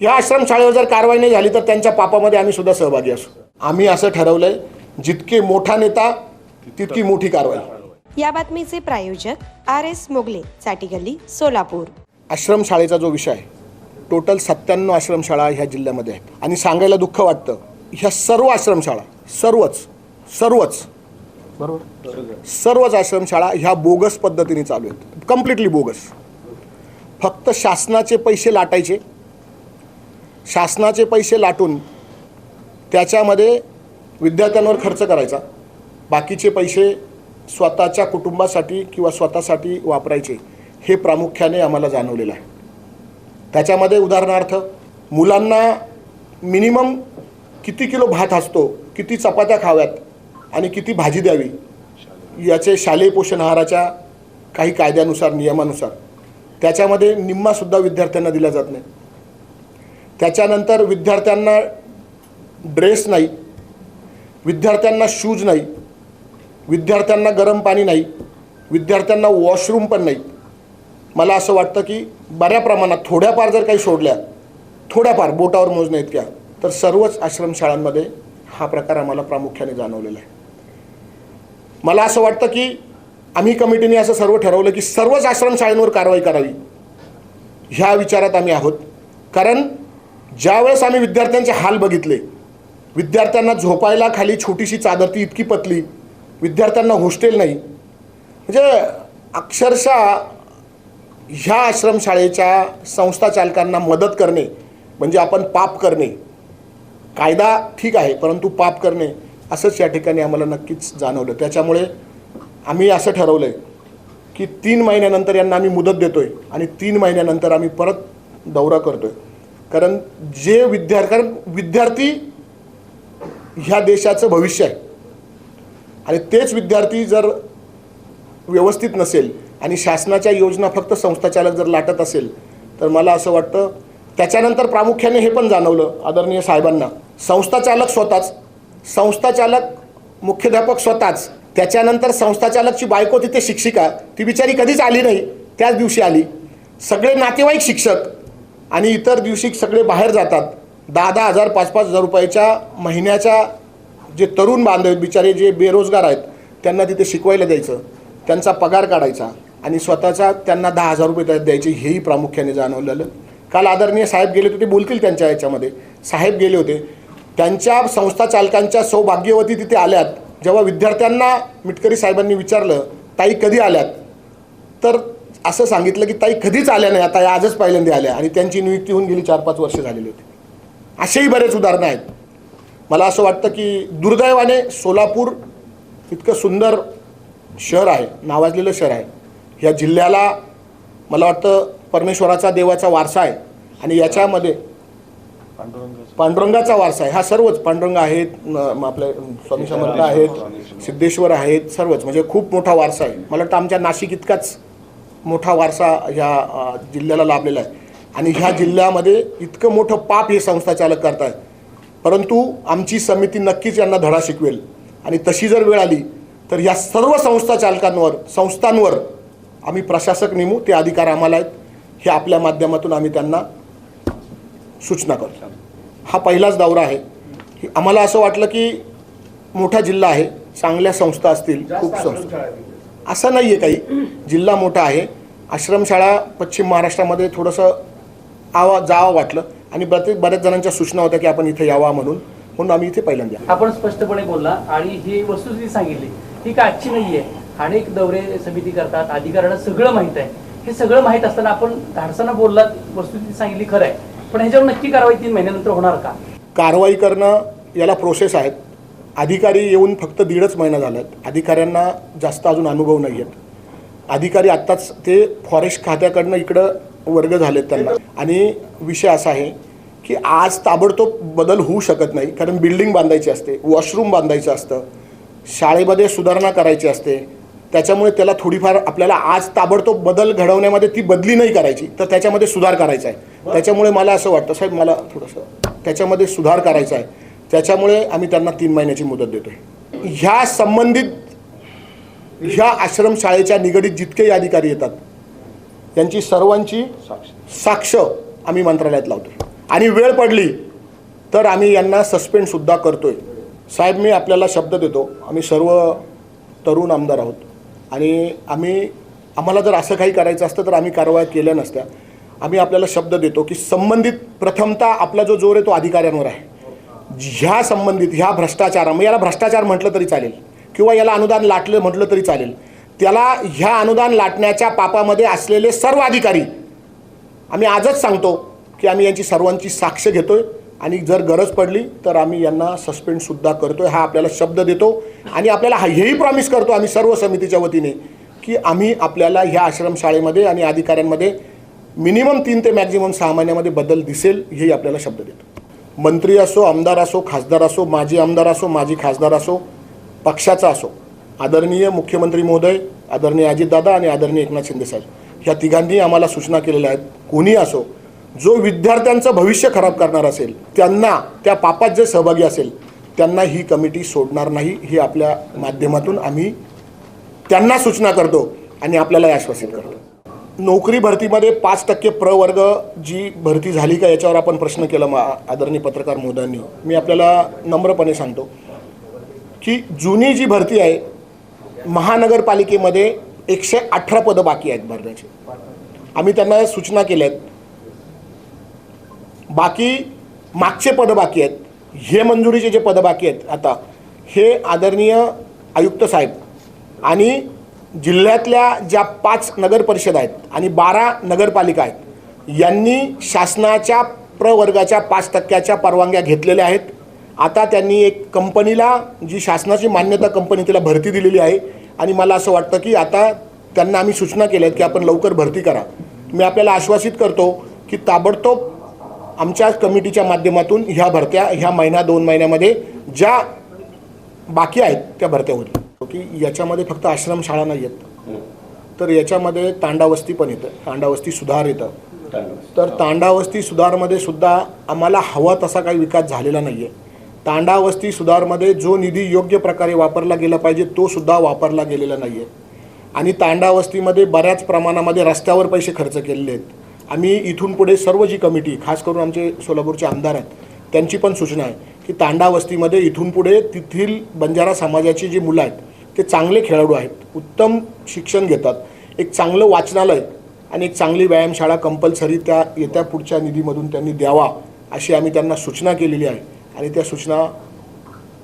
या आश्रमशाळेवर जर कारवाई नाही झाली तर त्यांच्या पापामध्ये आम्ही सुद्धा सहभागी असू. आम्ही असं ठरवलंय जितके मोठा नेता तितकी मोठी कारवाई. या बातमीचे प्रायोजक आर एस मोगले चाटीगल्ली सोलापूर. आश्रमशाळेचा जो विषय आहे टोटल सत्त्याण्णव आश्रमशाळा ह्या जिल्ह्यामध्ये आहेत. आणि सांगायला दुःख वाटतं ह्या सर्व आश्रमशाळा सर्वच सर्वच बरोबर सर्वच आश्रमशाळा ह्या बोगस पद्धतीने चालू आहेत. कम्प्लिटली बोगस फक्त शासनाचे पैसे लाटायचे शासनाचे पैसे लाटून त्याच्यामध्ये विद्यार्थ्यांवर खर्च करायचा. बाकीचे पैसे स्वतःच्या कुटुंबासाठी किंवा स्वतःसाठी वापरायचे हे प्रामुख्याने आम्हाला जाणवलेलं आहे. त्याच्यामध्ये उदाहरणार्थ मुलांना मिनिमम किती किलो भात असतो किती चपात्या खाव्यात आणि किती भाजी द्यावी याचे शालेय पोषण आहाराच्या काही कायद्यानुसार नियमानुसार त्याच्यामध्ये निम्मासुद्धा विद्यार्थ्यांना दिला जात नाही त्याच्यानंतर विद्यार्थ्यांना ड्रेस नाही विद्यार्थ्यांना शूज नाही विद्यार्थ्यांना गरम पाणी नाही विद्यार्थ्यांना वॉशरूम पण नाही. मला असं वाटतं की बऱ्या प्रमाणात थोड्याफार जर काही सोडल्या थोड्याफार बोटावर मोजण्या इतक्या तर सर्वच आश्रमशाळांमध्ये हा प्रकार आम्हाला प्रामुख्याने जाणवलेला आहे. मला असं वाटतं की आम्ही कमिटीने असं सर्व ठरवलं की सर्वच आश्रमशाळांवर कारवाई करावी. ह्या विचारात आम्ही आहोत. कारण ज्यावेळेस आम्ही विद्यार्थ्यांचे हाल बघितले विद्यार्थ्यांना झोपायला खाली छोटीशी चादर ती इतकी पतली विद्यार्थ्यांना हॉस्टेल नाही म्हणजे अक्षरशः ह्या आश्रमशाळेच्या संस्था चालकांना मदत करणे म्हणजे आपण पाप करणे. कायदा ठीक आहे परंतु पाप करणे असंच या ठिकाणी आम्हाला नक्कीच जाणवलं. त्याच्यामुळे आम्ही असं ठरवलं आहे की तीन महिन्यानंतर यांना आम्ही मुदत देतो आहे आणि तीन महिन्यानंतर आम्ही परत दौरा करतो आहे कारण जे विद्यार्थी कारण विद्यार्थी ह्या देशाचं भविष्य आहे. आणि तेच विद्यार्थी जर व्यवस्थित नसेल आणि शासनाच्या योजना फक्त संस्थाचालक जर लाटत असेल तर मला असं वाटतं त्याच्यानंतर प्रामुख्याने हे पण जाणवलं आदरणीय साहेबांना. संस्थाचालक स्वतःच. संस्थाचालक मुख्याध्यापक स्वतःच. त्याच्यानंतर संस्थाचालकची बायको तिथे शिक्षिका. ती बिचारी कधीच आली नाही. त्याच दिवशी आली. सगळे नातेवाईक शिक्षक. आणि इतर दिवशी सगळे बाहेर जातात. दहा दहा हजार पाच पाच हजार रुपयाच्या महिन्याच्या जे तरुण बांधव आहेत बिचारे जे बेरोजगार आहेत त्यांना तिथे शिकवायला द्यायचं. त्यांचा पगार काढायचा आणि स्वतःचा त्यांना दहा हजार रुपये त्यात द्यायचे हेही प्रामुख्याने जाणवलेलं. काल आदरणीय साहेब गेले होते ते बोलतील त्यांच्या याच्यामध्ये. साहेब गेले होते. त्यांच्या संस्था चालकांच्या सौभाग्यवती तिथे आल्यात. जेव्हा विद्यार्थ्यांना मिटकरी साहेबांनी विचारलं ताई कधी आल्यात? तर असं सांगितलं की ताई कधीच आल्या नाही आता या आजच पहिल्यांदा आल्या. आणि त्यांची नियुक्ती होऊन गेली चार पाच वर्ष झालेली होती. असेही बरेच उदाहरणं आहेत. मला असं वाटतं की दुर्दैवाने सोलापूर इतकं सुंदर शहर आहे नावाजलेलं शहर आहे. या जिल्ह्याला मला वाटतं परमेश्वराचा देवाचा वारसा आहे. आणि याच्यामध्ये पांडुरंगाचा वारसा आहे. हा सर्वच पांडुरंग आहेत आपले स्वामी समर्थ आहेत सिद्धेश्वर आहेत सर्वच. म्हणजे खूप मोठा वारसा आहे. मला वाटतं आमच्या नाशिक इतकाच मोठा वारसा ह्या जिल्ह्याला लाभलेला आहे. आणि ह्या जिल्ह्यामध्ये इतकं मोठं पाप हे संस्थाचालक करतायत. परंतु आमची समिती नक्कीच यांना धडा शिकवेल. आणि तशी जर वेळ आली तर या सर्व संस्था चालकांवर संस्थांवर आम्ही प्रशासक नेमू ते अधिकार आम्हाला आहेत. हे आपल्या माध्यमातून आम्ही त्यांना सूचना करतो. हा पहिलाच दौरा आहे. की आम्हाला असं वाटलं की मोठा जिल्हा आहे चांगल्या संस्था असतील खूप संस्था. असं नाही आहे काही. जिल्हा मोठा आहे. आश्रमशाळा पश्चिम महाराष्ट्रामध्ये थोडंसं आवा जावं वाटलं. आणि बरेच बऱ्याच जणांच्या सूचना होत्या की आपण इथे यावा म्हणून. म्हणून आम्ही इथे पहिल्यांदा आपण स्पष्टपणे बोलला आणि ही वस्तुस्थिती सांगितली. ही का आजची नाहीये. अनेक दौरे समिती करतात अधिकाऱ्यांना सगळं माहीत आहे. हे सगळं माहीत असताना आपण धाडसानं बोललात वस्तुस्थिती सांगितली खरं आहे. पण ह्याच्यावर नक्की कारवाई तीन महिन्यानंतर होणार का? कारवाई करणं याला प्रोसेस आहेत. अधिकारी येऊन फक्त दीडच महिना झाला आहेत अधिकाऱ्यांना जास्त अजून अनुभव नाही आहेत अधिकारी आत्ताच ते फॉरेस्ट खात्याकडनं इकडं वर्ग झालेत त्यांना. आणि विषय असा आहे की आज ताबडतोब बदल होऊ शकत नाही. कारण बिल्डिंग बांधायची असते वॉशरूम बांधायचं असतं शाळेमध्ये सुधारणा करायची असते. त्याच्यामुळे त्याला थोडीफार आपल्याला आज ताबडतोब बदल घडवण्यामध्ये ती बदली नाही करायची. तर त्याच्यामध्ये सुधार करायचा आहे. त्याच्यामुळे मला असं वाटतं साहेब मला थोडंसं त्याच्यामध्ये सुधार करायचा आहे. त्याच्यामुळे आम्ही त्यांना तीन महिन्याची मुदत देतो ह्या संबंधित ह्या आश्रमशाळेच्या निगडीत जितकेही अधिकारी येतात त्यांची सर्वांची साक्ष आम्ही मंत्रालयात लावतो आणि वेळ पडली तर आम्ही यांना सस्पेंडसुद्धा करतोय. साहेब मी आपल्याला शब्द देतो आम्ही सर्व तरुण आमदार आहोत. आणि आम्ही आम्हाला जर असं काही करायचं असतं तर आम्ही कारवाया केल्या नसत्या. आम्ही आपल्याला शब्द देतो की संबंधित प्रथमतः आपला जो जोर आहे तो अधिकाऱ्यांवर आहे. ह्या संबंधित ह्या भ्रष्टाचारा मग याला भ्रष्टाचार म्हटलं तरी चालेल. किंवा याला अनुदान लाटलं म्हटलं तरी चालेल. त्याला ह्या अनुदान लाटण्याच्या पापामध्ये असलेले सर्व अधिकारी आम्ही आजच सांगतो की आम्ही यांची सर्वांची साक्ष घेतो आहे आणि जर गरज पडली तर आम्ही यांना सस्पेंडसुद्धा करतो आहे हा आपल्याला शब्द देतो. आणि आपल्याला हा हेही प्रॉमिस करतो आम्ही सर्व समितीच्या वतीने की आम्ही आपल्याला ह्या आश्रमशाळेमध्ये आणि अधिकाऱ्यांमध्ये मिनिमम तीन ते मॅक्झिमम सहा महिन्यामध्ये बदल दिसेल हेही आपल्याला शब्द देतो. मंत्री असो आमदार असो खासदार असो माजी आमदार असो माजी खासदार असो पक्षाचा असो आदरणीय मुख्यमंत्री महोदय आदरणीय अजितदादा आणि आदरणीय एकनाथ शिंदेसाहेब ह्या तिघांनी आम्हाला सूचना केलेल्या आहेत. कोणी असो जो विद्यार्थ्यांचं भविष्य खराब करणार असेल त्यांना त्या पापात जे सहभागी असेल त्यांना ही कमिटी सोडणार नाही हे आपल्या माध्यमातून आम्ही त्यांना सूचना करतो आणि आपल्याला आश्वासित करतो. नोकरी भरतीमध्ये पाच टक्के प्रवर्ग जी भरती झाली का याच्यावर आपण प्रश्न केला मा आदरणीय पत्रकार मोदांनी मी आपल्याला नम्रपणे सांगतो की जुनी जी भरती आहे महानगरपालिकेमध्ये एकशे अठरा पदं बाकी आहेत भरण्याची. आम्ही त्यांना सूचना केल्या आहेत बाकी मागचे पदं बाकी आहेत हे मंजुरीचे जे पदं बाकी आहेत आता हे आदरणीय आयुक्त साहेब आणि जिल्ह्यातल्या ज्या पाच नगर परिषद आहेत आणि बारा नगरपालिका आहेत यांनी शासनाच्या प्रवर्गाच्या पाच टक्क्याच्या परवानग्या घेतलेल्या आहेत. आता त्यांनी एक कंपनीला जी शासनाची मान्यता कंपनी तिला भरती दिलेली आहे. आणि मला असं वाटतं की आता त्यांना आम्ही सूचना केल्या आहेत की आपण लवकर भरती करा. मी आपल्याला आश्वासित करतो की ताबडतोब आमच्या कमिटीच्या माध्यमातून ह्या भरत्या ह्या महिना दोन महिन्यामध्ये ज्या बाकी आहेत त्या भरत्या होतील. की याच्यामध्ये फक्त आश्रमशाळा नाही आहेत तर याच्यामध्ये तांडावस्ती पण येतं. तांडावस्ती सुधार येतं. तर तांडावस्ती सुधारमध्ये सुद्धा आम्हाला हवा तसा काही विकास झालेला नाही आहे तांडावस्ती सुधारमध्ये जो निधी योग्य प्रकारे वापरला गेला पाहिजे तो सुद्धा वापरला गेलेला नाही आहे आणि तांडावस्तीमध्ये बऱ्याच प्रमाणामध्ये रस्त्यावर पैसे खर्च केलेले आहेत. आम्ही इथून पुढे सर्व जी कमिटी खास करून आमचे सोलापूरचे आमदार आहेत त्यांची पण सूचना आहे की तांडावस्तीमध्ये इथून पुढे तेथील बंजारा समाजाची जी मुलं आहेत ते चांगले खेळाडू आहेत. उत्तम शिक्षण घेतात. एक चांगलं वाचनालय आणि एक चांगली व्यायामशाळा कंपल्सरी त्या येत्या पुढच्या निधीमधून त्यांनी द्यावा अशी आम्ही त्यांना सूचना केलेली आहे. आणि त्या सूचना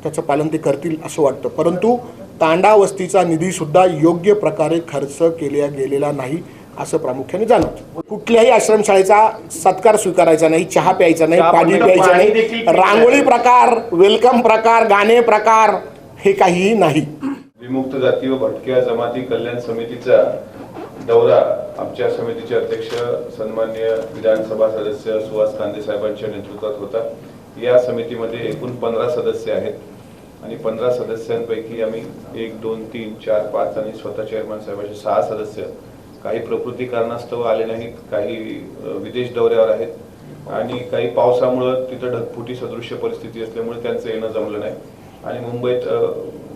त्याचं पालन ते करतील असं वाटतं. परंतु तांडावस्तीचा निधीसुद्धा योग्य प्रकारे खर्च केला गेलेला नाही असं प्रामुख्याने जाणवतं. कुठल्याही आश्रमशाळेचा सत्कार स्वीकारायचा नाही चहा प्यायचा नाही पाणी प्यायचं नाही रांगोळी प्रकार वेलकम प्रकार गाणे प्रकार हे काहीही नाही. विमुक्त जाती व भटक्या जमाती कल्याण समितीचा दौरा आमच्या समितीचे अध्यक्ष सन्मान्य विधानसभा सदस्य सुहास कांदे साहेबांच्या नेतृत्वात होता. या समितीमध्ये एकूण पंधरा सदस्य आहेत आणि पंधरा सदस्यांपैकी आम्ही एक दोन तीन चार पाच आणि स्वतः चेअरमॅन साहेबांचे सहा सदस्य. काही प्रकृती कारणास्तव आले नाहीत काही विदेश दौऱ्यावर आहेत आणि काही पावसामुळं तिथं ढगफुटी सदृश्य परिस्थिती असल्यामुळे त्यांचं येणं जमलं नाही. आणि मुंबईत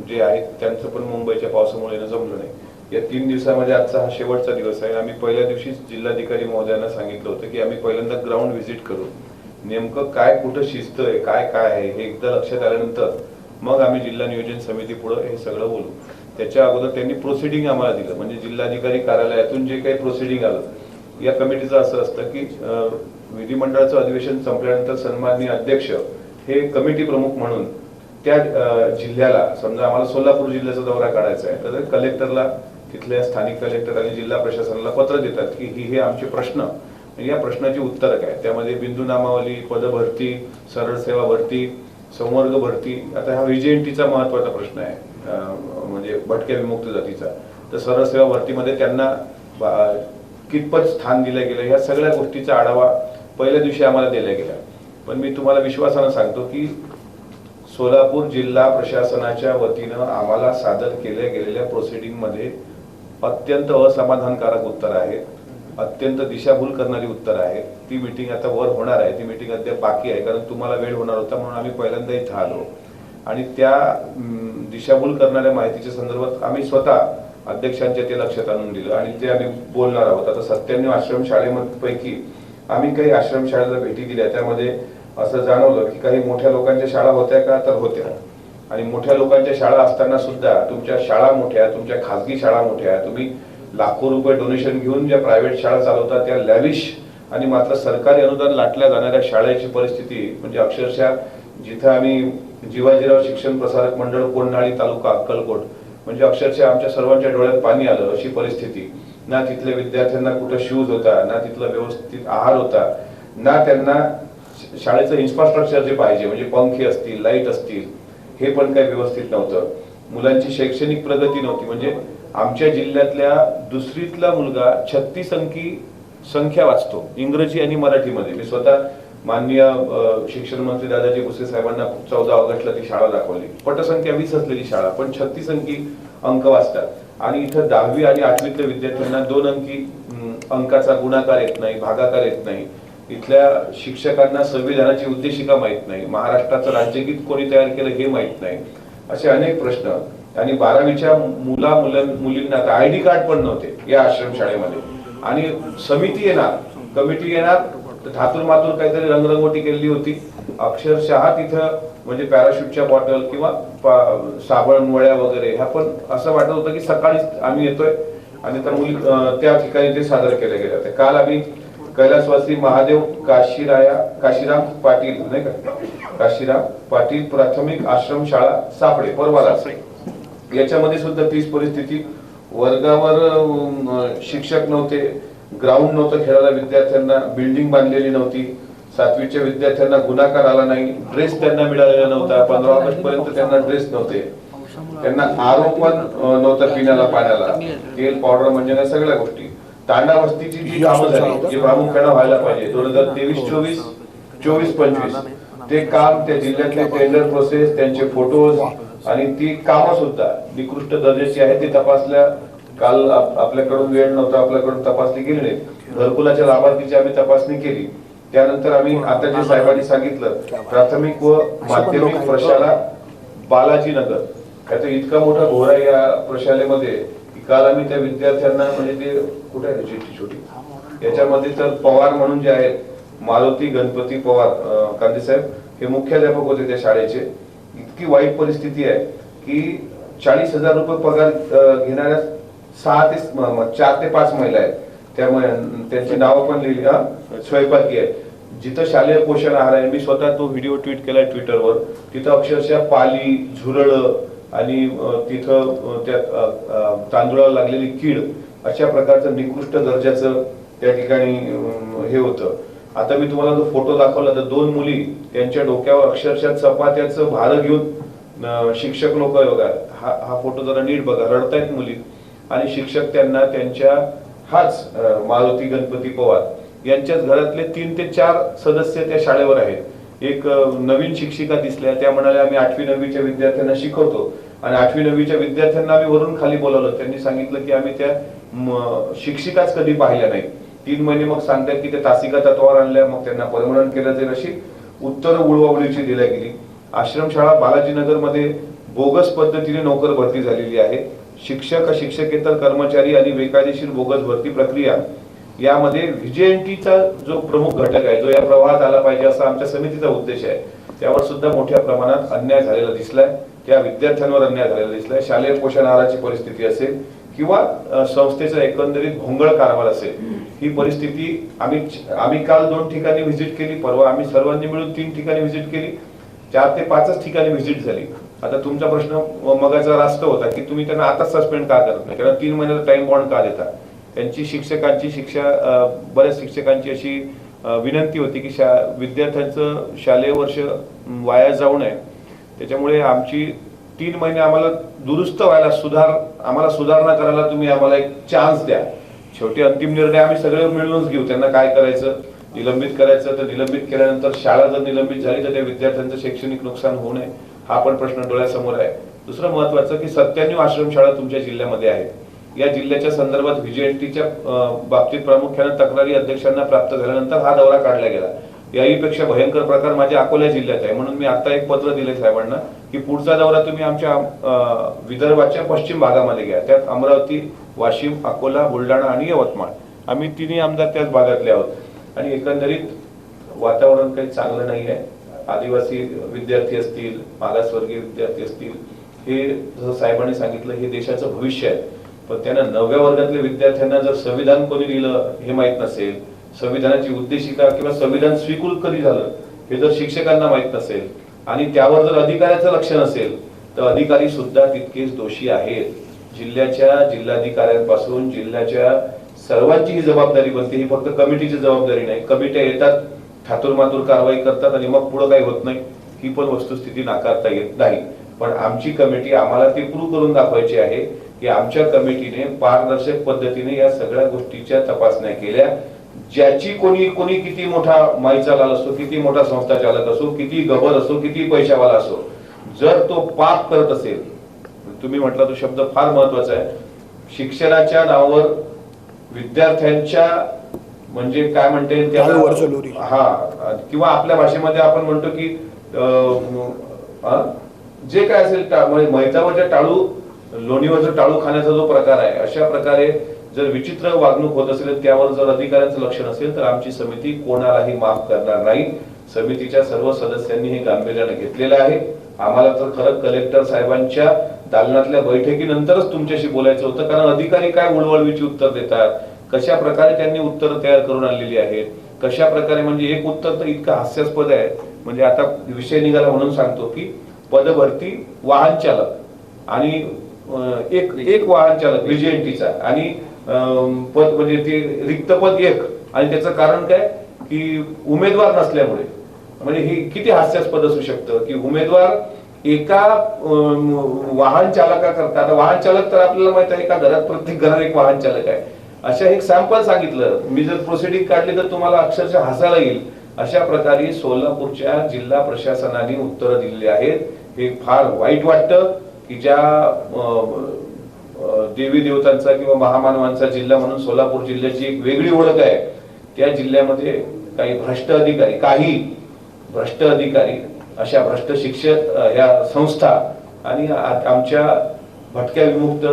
जे आहेत त्यांचं पण मुंबईच्या पावसामुळे येणं जमलं नाही. या तीन दिवसामध्ये आजचा हा शेवटचा दिवस आहे. आम्ही पहिल्या दिवशीच जिल्हाधिकारी महोदयांना सांगितलं होतं की आम्ही पहिल्यांदा ग्राउंड व्हिजिट करू. नेमकं काय कुठं शिस्त आहे काय काय आहे हे एकदा लक्षात आल्यानंतर मग आम्ही जिल्हा नियोजन समिती पुढे हे सगळं बोलू. त्याच्या अगोदर त्यांनी प्रोसिडिंग आम्हाला दिलं. म्हणजे जिल्हाधिकारी कार्यालयातून जे काही प्रोसिडिंग आलं या कमिटीचं असं असतं की विधिमंडळाचं अधिवेशन संपल्यानंतर सन्माननीय अध्यक्ष हे कमिटी प्रमुख म्हणून त्या जिल्ह्याला समजा आम्हाला सोलापूर जिल्ह्याचा दौरा काढायचा आहे तर कलेक्टरला तिथल्या स्थानिक कलेक्टर आणि जिल्हा प्रशासनाला पत्र देतात की ही हे आमचे प्रश्न. या प्रश्नाची उत्तरं काय? त्यामध्ये बिंदू नामावली पदभरती सरळ सेवा भरती संवर्ग भरती आता हा व्हीजेएनटीचा महत्त्वाचा प्रश्न आहे म्हणजे भटक्या विमुक्त जातीचा. तर सरळ सेवा भरतीमध्ये त्यांना कितपत स्थान दिलं गेलं ह्या सगळ्या गोष्टीचा आढावा पहिल्या दिवशी आम्हाला दिला गेला पण मी तुम्हाला विश्वासानं सांगतो की सोलापूर जिल्हा प्रशासनाच्या वतीनं आम्हाला सादर केल्या गेलेल्या प्रोसिडिंगमध्ये अत्यंत असमाधानकारक उत्तर आहेत अत्यंत दिशाभूल करणारी उत्तर आहेत ती मीटिंग आता वर होणार आहे. ती मिटिंग अद्याप बाकी आहे कारण तुम्हाला वेळ होणार होता म्हणून आम्ही पहिल्यांदा इथं आलो. आणि त्या दिशाभूल करणाऱ्या माहितीच्या संदर्भात आम्ही स्वतः अध्यक्षांच्या ते लक्षात आणून दिलं आणि ते आम्ही बोलणार आहोत. आता सत्त्याण्णव आश्रम पैकी आम्ही काही आश्रमशाळेला भेटी दिल्या. त्यामध्ये असं जाणवलं की काही मोठ्या लोकांच्या शाळा होत्या का तर होत्या. आणि मोठ्या लोकांच्या शाळा असताना सुद्धा तुमच्या शाळा मोठ्या तुमच्या खासगी शाळा मोठ्या तुम्ही लाखो रुपये डोनेशन घेऊन ज्या प्रायव्हेट शाळा चालवतात त्या लॅविश आणि मात्र सरकारी अनुदान लाटल्या जाणाऱ्या शाळेची परिस्थिती म्हणजे अक्षरशः जिथं आम्ही जीवाजीराव शिक्षण प्रसारक मंडळ कोंडाळी तालुका अक्कलकोट म्हणजे अक्षरशः आमच्या सर्वांच्या डोळ्यात पाणी आलं अशी परिस्थिती. ना तिथल्या विद्यार्थ्यांना कुठं शूज होता ना तिथला व्यवस्थित आहार होता ना त्यांना शाळेचं इन्फ्रास्ट्रक्चर जे पाहिजे म्हणजे पंखे असतील लाइट असतील हे पण काही व्यवस्थित नव्हतं. मुलांची शैक्षणिक प्रगती नव्हती. म्हणजे आमच्या जिल्ह्यातल्या दुसरीतला मुलगा छत्तीस अंकी संख्या वाचतो इंग्रजी आणि मराठीमध्ये. मी स्वतः माननीय शिक्षण मंत्री दादाजी भुसे साहेबांना चौदा ऑगस्टला ती शाळा दाखवली. पटसंख्या वीस असलेली शाळा पण छत्तीस अंकी अंक वाचतात. आणि इथं दहावी आणि आठवीतल्या विद्यार्थ्यांना दोन अंकी अंकाचा गुणाकार येत नाही भागाकार येत नाही. इथल्या शिक्षकांना संविधानाची उद्देशिका माहीत नाही. महाराष्ट्राचं राज्यगीत कोणी तयार केलं हे माहीत नाही. असे अनेक प्रश्न. आणि बारावीच्या मुला मुलं मुलींना आता आय डी कार्ड पण नव्हते या आश्रमशाळेमध्ये आणि समिती येणार कमिटी येणार धातूर मातूर काहीतरी रंगरंगोटी केलेली होती. अक्षरशः तिथं म्हणजे पॅराशूटच्या बॉटल किंवा साबणवळ्या साबण वळ्या वगैरे ह्या पण असं वाटत होतं की सकाळीच आम्ही येतोय. आणि त्या मुली त्या ठिकाणी ते सादर केले गेले होते. काल आम्ही कैलासवासी महादेव काशीराया काशीराम पाटील नाही का? काशीराम पाटील प्राथमिक आश्रम शाळा सापडे परवाला. याच्यामध्ये सुद्धा तीच परिस्थिती. वर्गावर शिक्षक नव्हते ग्राउंड नव्हतं खेळायला विद्यार्थ्यांना बिल्डिंग बांधलेली नव्हती. सातवीच्या विद्यार्थ्यांना गुणाकार आला नाही. ड्रेस त्यांना मिळालेला नव्हता. पंधरा ऑगस्ट पर्यंत त्यांना ड्रेस नव्हते. त्यांना आरोपण पण पिण्याला पाण्याला. तेल पावडर म्हणजे सगळ्या गोष्टी. तांडा वस्तीची जी कामं झाली जी प्रामुख्यानं व्हायला पाहिजे दोन हजार तेवीस चोवीस चोवीस पंचवीस ते काम त्या जिल्ह्यातले टेंडर प्रोसेस त्यांचे फोटोज आणि ती कामं सुद्धा निकृष्ट दर्जाची आहे ती तपासल्या काल आप- आपल्याकडून वेळ नव्हता आपल्याकडून तपासली गेली नाही. घरकुलाच्या लाभार्थीची आम्ही तपासणी केली. त्यानंतर आम्ही आता जे साहेबांनी सांगितलं प्राथमिक व माध्यमिक प्रशाला बालाजी नगर त्याचा इतका मोठा घोर या प्रशालेमध्ये काल आम्ही त्या विद्यार्थ्यांना म्हणजे ते कुठे आहे चिठ्ठी छोटी? याच्यामध्ये तर पवार म्हणून जे आहेत मारुती गणपती पवार कांदे साहेब हे मुख्याध्यापक होते त्या शाळेचे. इतकी वाईट परिस्थिती आहे की चाळीस हजार रुपये पगार घेणाऱ्या सहा ते चार ते पाच महिला आहेत. त्यामुळे त्यांची नावं पण लिहिली स्वयंपाकी आहे. जिथं शालेय पोषण आहार आहे मी स्वतः तो व्हिडिओ ट्विट केला ट्विटरवर तिथं अक्षरशः पाली झुरळ आणि तिथं त्या तांदुळाला लागलेली कीड अशा प्रकारचं निकृष्ट दर्जाचं त्या ठिकाणी हे होतं. आता मी तुम्हाला जो फोटो दाखवला तर दोन मुली त्यांच्या डोक्यावर अक्षरशः चपात्याचं भार घेऊन शिक्षक लोक बघा हा हा फोटो जरा नीट बघा रडतायत मुली. आणि शिक्षक त्यांना त्यांच्या हाच मारुती गणपती पवार यांच्याच घरातले तीन ते चार सदस्य त्या शाळेवर आहेत. एक नवीन शिक्षिका दिसल्या. त्या म्हणाल्या आम्ही आठवी नववीच्या विद्यार्थ्यांना शिकवतो. आणि आठवी नववीच्या विद्यार्थ्यांना आम्ही वरून खाली बोलावलं. त्यांनी सांगितलं की आम्ही त्या शिक्षिकाच कधी पाहिल्या नाही. तीन महिने मग सांगतात की ते तासिका तत्वावर आणल्या. मग त्यांना परमनंट केलं जाईल अशी उत्तर उळवावळीची दिल्या गेली. आश्रमशाळा बालाजीनगरमध्ये बोगस पद्धतीने नोकर भरती झालेली आहे. शिक्षक शिक्षकेतर कर्मचारी आणि बेकायदेशीर बोगस भरती प्रक्रिया यामध्ये व्हिजेएनटीचा जो प्रमुख घटक आहे जो या प्रवाहात आला पाहिजे असा आमच्या समितीचा उद्देश आहे त्यावर सुद्धा मोठ्या प्रमाणात अन्याय झालेला दिसलाय. त्या विद्यार्थ्यांवर अन्याय झालेला दिसलाय. शालेय पोषण आहाराची परिस्थिती असेल किंवा संस्थेचा एकंदरीत भोंगळ कारभार असेल ही परिस्थिती आम्ही आम्ही काल दोन ठिकाणी व्हिजिट केली परवा आम्ही सर्वांनी मिळून तीन ठिकाणी व्हिजिट केली. चार ते पाचच ठिकाणी व्हिजिट झाली. आता तुमचा प्रश्न मगाचा रास्त होता की तुम्ही त्यांना आता सस्पेंड का करत नाही? कारण तीन महिन्याचा टाइम बॉन्ड का देता? त्यांची शिक्षकांची शिक्षा बऱ्याच शिक्षकांची अशी विनंती होती की शा विद्यार्थ्यांचं शालेय वर्ष वाया जाऊ नये. त्याच्यामुळे आमची तीन महिने आम्हाला दुरुस्त व्हायला सुधार आम्हाला सुधारणा करायला तुम्ही आम्हाला एक चान्स द्या. शेवटी अंतिम निर्णय आम्ही सगळे मिळूनच घेऊ. त्यांना काय करायचं? निलंबित करायचं तर निलंबित केल्यानंतर शाळा जर निलंबित झाली तर त्या विद्यार्थ्यांचं शैक्षणिक नुकसान होऊ नये. हा पण प्रश्न डोळ्यासमोर आहे. दुसरं महत्वाचं की सत्त्याण्णव आश्रमशाळा तुमच्या जिल्ह्यामध्ये आहेत. या जिल्ह्याच्या संदर्भात व्हिजिएनटीच्या बाबतीत प्रामुख्याने तक्रारी अध्यक्षांना प्राप्त झाल्यानंतर हा दौरा काढला गेला. याहीपेक्षा भयंकर प्रकार माझ्या अकोला जिल्ह्यात आहे. म्हणून मी आता एक पत्र दिले साहेबांना की पुढचा दौरा तुम्ही आमच्या अं, विदर्भाच्या पश्चिम भागामध्ये घ्या. त्यात अमरावती वाशिम अकोला बुलढाणा आणि यवतमाळ. आम्ही तिन्ही आमदार त्याच भागातले आहोत. आणि एकंदरीत वातावरण काही चांगलं नाही आहे. आदिवासी विद्यार्थी असतील मागासवर्गीय विद्यार्थी असतील हे जसं साहेबांनी सांगितलं हे देशाचं भविष्य आहे. पण त्यांना नवव्या वर्गातल्या विद्यार्थ्यांना जर संविधान कोणी लिहिलं हे माहीत नसेल संविधानाची उद्देशिका किंवा संविधान स्वीकृत कधी झालं हे जर शिक्षकांना माहीत नसेल आणि त्यावर जर अधिकाऱ्याचं लक्ष नसेल तर अधिकारी सुद्धा तितकेच दोषी आहेत. जिल्ह्याच्या जिल्हाधिकाऱ्यांपासून जिल्ह्याच्या सर्वांची ही जबाबदारी बनते. ही फक्त कमिटीची जबाबदारी नाही. कमिट्या येतात ठातूरमातूर कारवाई करतात आणि मग पुढे काही होत नाही. ही पण वस्तुस्थिती नाकारता येत नाही. पण आमची कमिटी आम्हाला ते प्रूव्ह करून दाखवायची आहे. की आमच्या कमिटीने पारदर्शक पद्धतीने या सगळ्या गोष्टीच्या तपासण्या केल्या ज्याची कोणी कोणी किती मोठा माईचा लाल असो किती मोठा संस्था चालक असो किती गबर असो किती पैशावाला असो जर तो पाप करत असेल तुम्ही म्हटला तो शब्द फार महत्त्वाचा आहे शिक्षणाच्या नावावर विद्यार्थ्यांच्या म्हणजे काय म्हणते त्याला-. हा किंवा आपल्या भाषेमध्ये आपण म्हणतो की? जे काय असेल म्हणजे मैतावरच्या टाळू लोणीवरचं टाळू खाण्याचा जो प्रकार आहे अशा प्रकारे जर विचित्र वागणूक होत असेल तर त्यावर जर अधिकाऱ्यांचं लक्ष नसेल तर आमची समिती कोणालाही माफ करणार नाही. समितीच्या सर्व सदस्यांनी हे गांभीर्याने घेतलेलं आहे. आम्हाला तर खरं कलेक्टर साहेबांच्या दालनातल्या बैठकीनंतरच तुमच्याशी बोलायचं होतं कारण अधिकारी काय उडवळवीची उत्तर देतात? कशा प्रकारे त्यांनी उत्तर तयार करून आणलेली आहेत? कशा प्रकारे म्हणजे एक उत्तर तर इतकं हास्यास्पद आहे. म्हणजे आता विषय निघाला म्हणून सांगतो की पदभरती वाहन चालक आणि एक एक वाहन चालक व्हीजीएनटीचा आणि पद म्हणजे ते रिक्त पद एक. आणि त्याचं कारण काय? की उमेदवार नसल्यामुळे. म्हणजे हे किती हास्यास्पद असू शकतं की उमेदवार एका वाहन वाहन चालकाकरता आता वाहन चालक तर आपल्याला माहीत आहे एका घरात प्रत्येक घरात एक वाहन चालक आहे. अशा एक सॅम्पल सांगितलं. मी जर प्रोसिडिंग काढली तर तुम्हाला अक्षरशः हसायला येईल. अशा प्रकारे सोलापूरच्या जिल्हा प्रशासनाने उत्तरं दिलेली आहेत. हे फार वाईट वाटतं. की ज्या देवी देवतांचा किंवा महामानवांचा जिल्हा म्हणून सोलापूर जिल्ह्याची एक वेगळी ओळख आहे त्या जिल्ह्यामध्ये काही भ्रष्ट अधिकारी काही भ्रष्ट अधिकारी अशा भ्रष्ट शिक्षक या ह्या संस्था आणि आमच्या भटक्या विमुक्त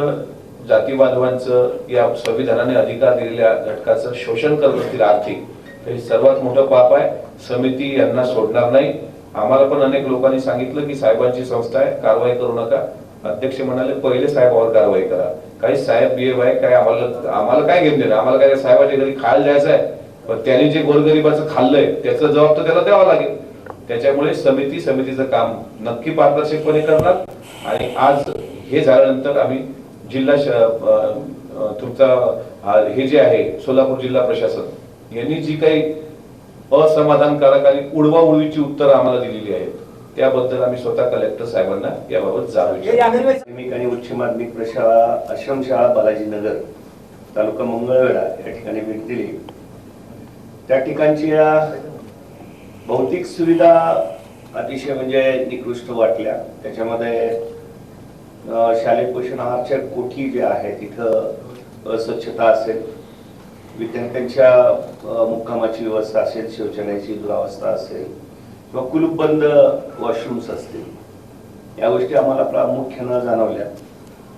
जातीबांधवांचं या संविधानाने अधिकार दिलेल्या घटकाचं शोषण करत असतील आर्थिक तर हे सर्वात मोठं पाप आहे. समिती यांना सोडणार नाही. आम्हाला पण अनेक लोकांनी सांगितलं की साहेबांची संस्था आहे कारवाई करू नका. अध्यक्ष म्हणाले पहिले साहेबावर कारवाई करा. काही साहेब बिहेब आहे काय आम्हाला आम्हाला काय घेऊन देणार? आम्हाला काय साहेबाच्या घरी खायला जायचं आहे? पण त्यांनी जे गोरगरिबाचं खाल्लंय त्याचा जबाब तर त्याला द्यावा लागेल. त्याच्यामुळे समिती समितीचं काम नक्की पारदर्शकपणे करणार आणि आज हे झाल्यानंतर आम्ही जिल्हा श- तुमचा हे जे आहे सोलापूर जिल्हा प्रशासन यांनी जी काही असमाधानकारक आणि उडवा उडवीची उत्तरं आम्हाला दिलेली आहेत. त्याबद्दल आम्ही स्वतः कलेक्टर साहेबांना याबाबत. माध्यमिक आणि उच्च माध्यमिक प्रशाळा आश्रमशाळा बालाजीनगर तालुका मंगळवेढा या ठिकाणी भेट दिली त्या ठिकाणच्या भौतिक सुविधा अतिशय म्हणजे निकृष्ट वाटल्या त्याच्यामध्ये शालेय पोषण आहारच्या कोठी ज्या आहेत तिथं अस्वच्छता असेल विद्यार्थ्यांच्या मुक्कामाची व्यवस्था असेल शौचालयाची दुरावस्था असेल किंवा कुलूपबंद वॉशरूम्स असतील. या गोष्टी आम्हाला प्रामुख्यानं जाणवल्या.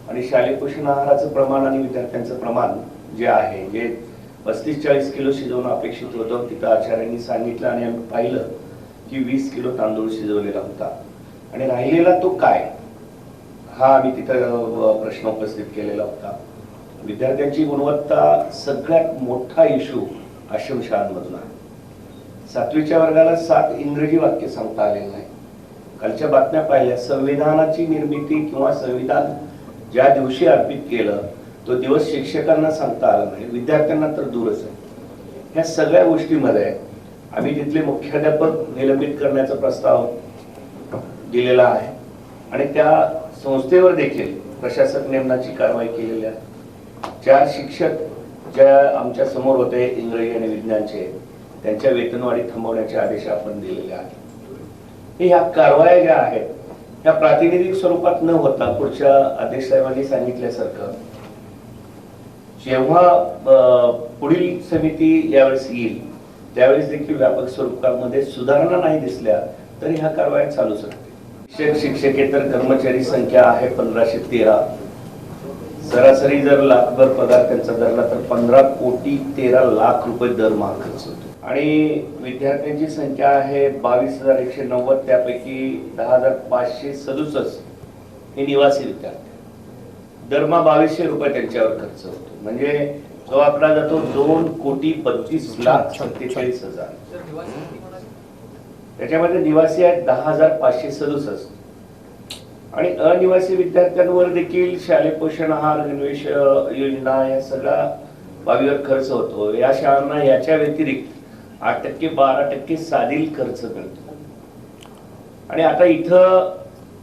आणि शालेय पोषण आहाराचं प्रमाण आणि विद्यार्थ्यांचं प्रमाण जे आहे जे पस्तीस चाळीस किलो शिजवणं अपेक्षित होतं तिथं आचार्यांनी सांगितलं आणि आम्ही पाहिलं की वीस किलो तांदूळ शिजवलेला होता. आणि राहिलेला तो काय? हा आम्ही तिथं प्रश्न उपस्थित केलेला होता. विद्यार्थ्यांची गुणवत्ता सगळ्यात मोठा इश्यू आश्रमशाळांमधून आहे. सातवीच्या वर्गाला सात इंग्रजी वाक्य सांगता आलेलं नाही. कालच्या बातम्या पाहिल्या संविधानाची निर्मिती किंवा संविधान ज्या दिवशी अर्पित केलं तो दिवस शिक्षकांना सांगता आला नाही विद्यार्थ्यांना तर दूरच आहे. ह्या सगळ्या गोष्टीमध्ये आम्ही तिथले मुख्याध्यापक निलंबित करण्याचा प्रस्ताव दिलेला आहे. आणि त्या संस्थेवर देखील प्रशासक नेमनाची कारवाई केलेली आहे. चार शिक्षक ज्या आमच्यासमोर होते इंग्रजी आणि विज्ञानचे त्यांच्या वेतनवाढी थांबवण्याचे आदेश आपण दिलेले आहेत. हे ह्या कारवाया ज्या आहेत ह्या प्रातिनिधिक स्वरूपात न होता पुढच्या आदेश साहेबांनी सांगितल्यासारखं जेव्हा पुढील समिती यावेळेस येईल त्यावेळेस देखील व्यापक स्वरूपामध्ये सुधारणा नाही दिसल्या तरी ह्या कारवाया चालूच राहतील शिक्षक शिक्षकेतर कर्मचारी संख्या आहे पंधराशे तेरा. सरासरी जर लाखभर पगार त्यांचा धरला तर पंधरा कोटी तेरा लाख रुपये दरमहा खर्च होतो. आणि विद्यार्थ्यांची संख्या आहे बावीस हजार एकशे नव्वद त्यापैकी दहा हजार पाचशे सदुसष्ट हे निवासी विद्यार्थी दरमहा बावीसशे रुपये त्यांच्यावर खर्च होतो. म्हणजे जो आकडा जातो दोन कोटी बत्तीस लाख सत्तेचाळीस हजार. त्याच्यामध्ये निवासी आहेत दहा हजार पाचशे सदुसष्ट. आणि अनिवासी विद्यार्थ्यांवर देखील शालेय पोषण आहार गणवेश योजना या सगळा बाबीवर खर्च होतो. या शाळांना याच्या व्यतिरिक्त आठ टक्के बारा टक्के साधील खर्च करतो. आणि आता इथं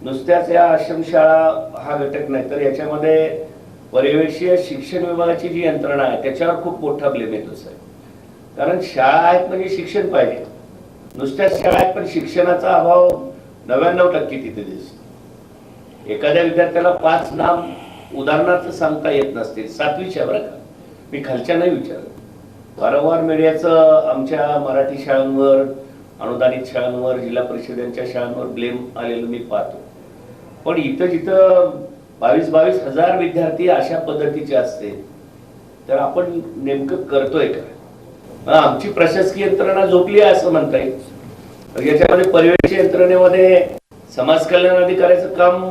नुसत्याच या आश्रमशाळा हा घटक नाही तर याच्यामध्ये परिवेशीय शिक्षण विभागाची जी यंत्रणा आहे त्याच्यावर खूप मोठा ब्लेम येतो साहेब. कारण शाळा आहेत म्हणजे शिक्षण पाहिजे. नुसत्याच शाळा आहेत पण शिक्षणाचा अभाव नव्याण्णव टक्के तिथे दिसतो. एखाद्या विद्यार्थ्याला पाच नाम उदाहरणार्थ सांगता येत नसतील सातवीच्या बरं का? मी खालच्या नाही वारंवार मीडियाचं आमच्या मराठी शाळांवर अनुदानित शाळांवर जिल्हा परिषदांच्या शाळांवर ब्लेम आलेलं मी पाहतो. पण इथं जिथं बावीस बावीस हजार विद्यार्थी अशा पद्धतीचे असते तर आपण नेमकं करतोय काय? आमची प्रशासकीय यंत्रणा झोपली आहे असं म्हणता येईल. याच्यामध्ये परिवेश यंत्रणेमध्ये समाज कल्याण अधिकाऱ्याचं काम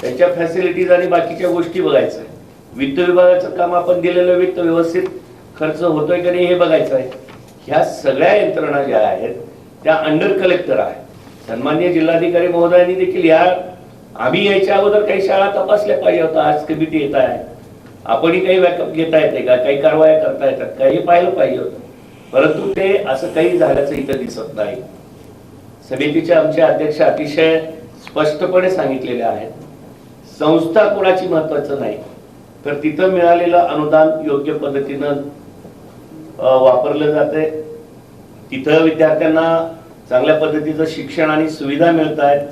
त्यांच्या फॅसिलिटीज आणि बाकीच्या गोष्टी बघायचं वित्त विभागाचं काम आपण दिलेलं वित्त व्यवस्थित. खर्च होतोय की नाही हे बघायचं आहे. ह्या सगळ्या यंत्रणा ज्या आहेत त्या अंडर कलेक्टर आहेत. सन्मान्य जिल्हाधिकारी महोदयांनी देखील या आम्ही यायच्या अगोदर काही शाळा तपासल्या पाहिजे होत्या. आज कमिटी येत आहे. आपणही काही बॅकअप घेता येते का? काही कारवाया करता येतात का? हे पाहिलं पाहिजे होतं. परंतु ते असं काही झाल्याचं इथं दिसत नाही. समितीचे आमचे अध्यक्ष अतिशय स्पष्टपणे सांगितलेले आहेत. संस्था कोणाची महत्वाचं नाही. तर तिथं मिळालेलं अनुदान योग्य पद्धतीनं वापरलं जाते तिथं विद्यार्थ्यांना चांगल्या पद्धतीचं शिक्षण आणि सुविधा मिळत आहेत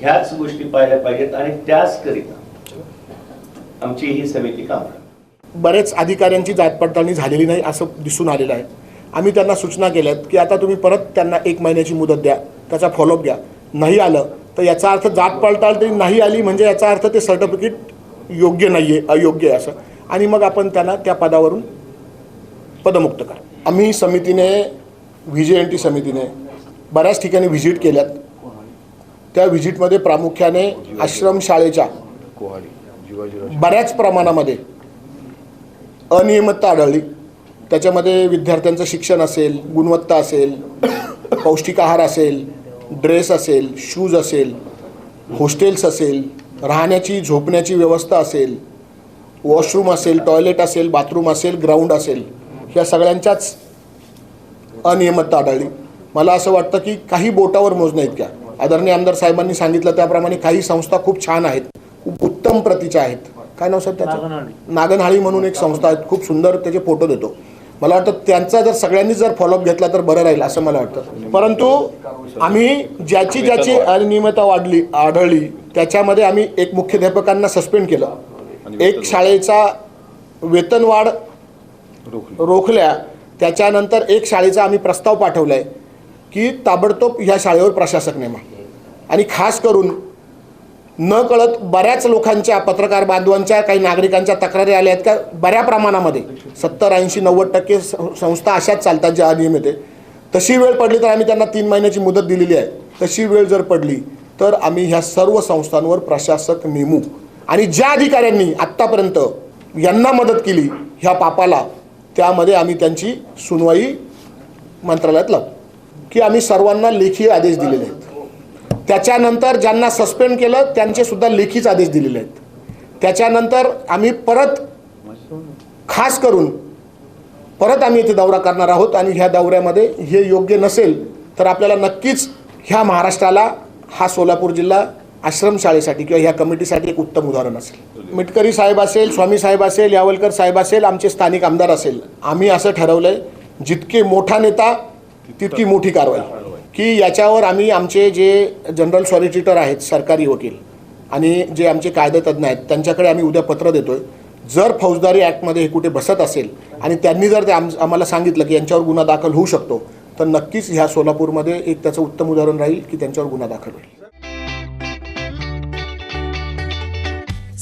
ह्याच गोष्टी पाहिल्या पाहिजेत आणि त्याच करिता आमची ही समिती काम बरेच अधिकाऱ्यांची जात पडताळणी झालेली नाही असं दिसून आलेलं आहे. आम्ही त्यांना सूचना केल्यात की आता तुम्ही परत त्यांना एक महिन्याची मुदत द्या त्याचा फॉलोअप घ्या. नाही आलं तर याचा अर्थ जात पडताळणी नाही आली म्हणजे याचा अर्थ ते सर्टिफिकेट योग्य नाही आहे अयोग्य आहे असं. आणि मग आपण त्यांना त्या पदावरून पदमुक्त करा. आम्ही समितीने व्ही जे एन टी समितीने बऱ्याच ठिकाणी व्हिजिट केल्यात. त्या व्हिजिटमध्ये प्रामुख्याने आश्रमशाळेच्या बऱ्याच प्रमाणामध्ये अनियमितता आढळली. त्याच्यामध्ये विद्यार्थ्यांचं शिक्षण असेल गुणवत्ता असेल पौष्टिक आहार असेल ड्रेस असेल शूज असेल हॉस्टेल्स असेल राहण्याची झोपण्याची व्यवस्था असेल वॉशरूम असेल टॉयलेट असेल बाथरूम असेल ग्राउंड असेल. ह्या सगळ्यांच्याच अनियमितता आढळली मला असं वाटतं की काही बोटावर मोजण्या इतक्या आदरणीय आमदार साहेबांनी सांगितलं त्याप्रमाणे काही संस्था खूप छान आहेत. खूप उत्तम प्रतीच्या आहेत. काय नाव सर त्याचं? नागनहाळी. म्हणून एक संस्था आहे खूप सुंदर त्याचे फोटो देतो. मला वाटतं त्यांचा जर सगळ्यांनी जर फॉलोअप घेतला तर बरं राहील असं मला वाटतं. परंतु आम्ही ज्याची ज्याची अनियमितता वाढली आढळली त्याच्यामध्ये आम्ही एक मुख्याध्यापकांना सस्पेंड केलं. एक शाळेचा वेतनवाढ रोखल्या. त्याच्यानंतर एक शाळेचा आम्ही प्रस्ताव पाठवला आहे की ताबडतोब ह्या शाळेवर प्रशासक नेमा. आणि खास करून न कळत बऱ्याच लोकांच्या पत्रकार बांधवांच्या काही नागरिकांच्या तक्रारी आल्या आहेत का? बऱ्या प्रमाणामध्ये. सत्तर ऐंशी नव्वद टक्के संस्था अशाच चालतात ज्या अनियमित आहे तशी वेळ पडली तर आम्ही त्यांना तीन महिन्याची मुदत दिलेली आहे. तशी वेळ जर पडली तर आम्ही ह्या सर्व संस्थांवर प्रशासक नेमू. आणि ज्या अधिकाऱ्यांनी आत्तापर्यंत यांना मदत केली ह्या पापाला त्यामध्ये आम्ही त्यांची सुनवाई मंत्रालयात लावू. की आम्ही सर्वांना लेखी आदेश दिलेले आहेत. त्याच्यानंतर ज्यांना सस्पेंड केलं त्यांचे सुद्धा लेखीच आदेश दिलेले आहेत. त्याच्यानंतर आम्ही परत खास करून परत आम्ही इथे दौरा करणार आहोत आणि ह्या दौऱ्यामध्ये हे योग्य नसेल तर आपल्याला नक्कीच ह्या महाराष्ट्राला हा सोलापूर जिल्हा आश्रमशाळेसाठी किंवा ह्या कमिटीसाठी एक उत्तम उदाहरण असेल. मिटकरी साहेब असेल स्वामी साहेब असेल यावलकर साहेब असेल आमचे स्थानिक आमदार असेल आम्ही असं ठरवलं आहे जितके मोठा नेता तितकी मोठी कारवाई. की याच्यावर आम्ही आमचे जे जनरल सॉलिसिटर आहेत सरकारी वकील आणि जे आमचे कायदेतज्ञ आहेत त्यांच्याकडे आम्ही उद्या पत्र देतोय. जर फौजदारी ॲक्टमध्ये हे कुठे बसत असेल आणि त्यांनी जर ते आम आम्हाला सांगितलं की यांच्यावर गुन्हा दाखल होऊ शकतो तर नक्कीच ह्या सोलापूरमध्ये एक त्याचं उत्तम उदाहरण राहील की त्यांच्यावर गुन्हा दाखल होईल.